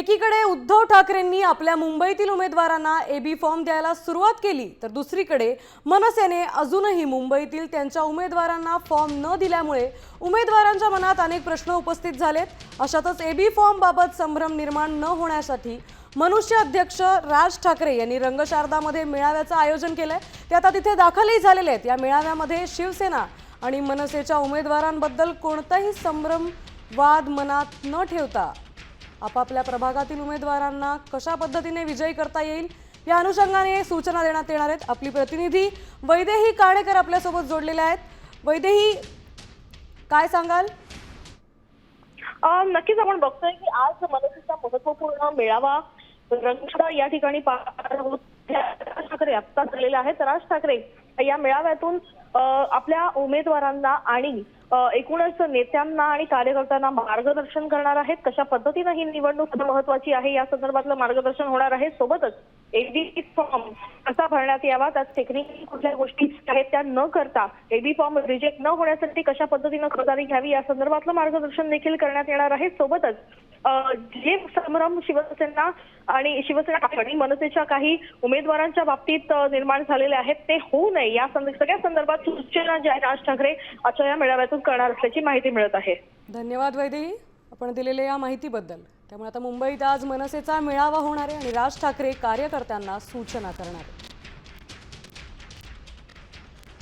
एकीकडे उद्धव ठाकरेंनी आपल्या मुंबईतील उमेदवारांना एबी फॉर्म द्यायला सुरुवात केली तर दुसरीकडे मनसेने अजूनही मुंबईतील त्यांच्या उमेदवारांना फॉर्म न दिल्यामुळे उमेदवारांच्या मनात अनेक प्रश्न उपस्थित झालेत. अशातच एबी बी बाबत संभ्रम निर्माण न होण्यासाठी मनुष्य अध्यक्ष राज ठाकरे यांनी रंगशारदामध्ये मेळाव्याचं आयोजन केलं आहे ते आता तिथे दाखलही झालेले आहेत. या मेळाव्यामध्ये शिवसेना आणि मनसेच्या उमेदवारांबद्दल कोणताही संभ्रम वाद मनात न ठेवता आपापल्या प्रभागातील उमेदवारांना कशा पद्धतीने विजयी करता येईल या अनुषंगाने सूचना देण्यात येणार आहेत. आपली प्रतिनिधी वैदेही काणेकर आपल्यासोबत जोडलेल्या आहेत. वैदेही काय सांगाल? नक्कीच आपण बघतोय की आज मनसेचा महत्त्वपूर्ण मेळावा रंगशाळा या ठिकाणी पार होत राज ठाकरे आत्ता झालेले आहेत राज ठाकरे या मेळाव्यातून आपल्या उमेदवारांना आणि एकूणच नेत्यांना आणि कार्यकर्त्यांना मार्गदर्शन करणार आहेत. कशा पद्धतीनं ही निवडणूक महत्वाची आहे? या संदर्भातलं मार्गदर्शन होणार आहे. सोबतच एबी फॉर्म कसा भरण्यात यावा? त्यात टेक्निकली कुठल्या गोष्टी आहेत? त्या न करता एबी फॉर्म रिजेक्ट न होण्यासाठी कशा पद्धतीनं खबरदारी घ्यावी? या संदर्भातलं मार्गदर्शन देखील करण्यात येणार आहे. सोबतच जे संभ्रम शिवसेना आणि शिवसेना आणि मनसेच्या काही उमेदवारांच्या बाबतीत निर्माण झालेले आहेत ते होऊ नये. या सगळ्या संदर्भात सूचना ज्या राज ठाकरे आजच्या या मेळाव्यातून करणार असल्याची माहिती मिळत आहे. धन्यवाद वैदेही. आपण दिलेल्या या माहितीबद्दल. त्यामुळे आता मुंबईत आज मनसेचा मेळावा होणार आहे आणि राज ठाकरे कार्यकर्त्यांना सूचना करणार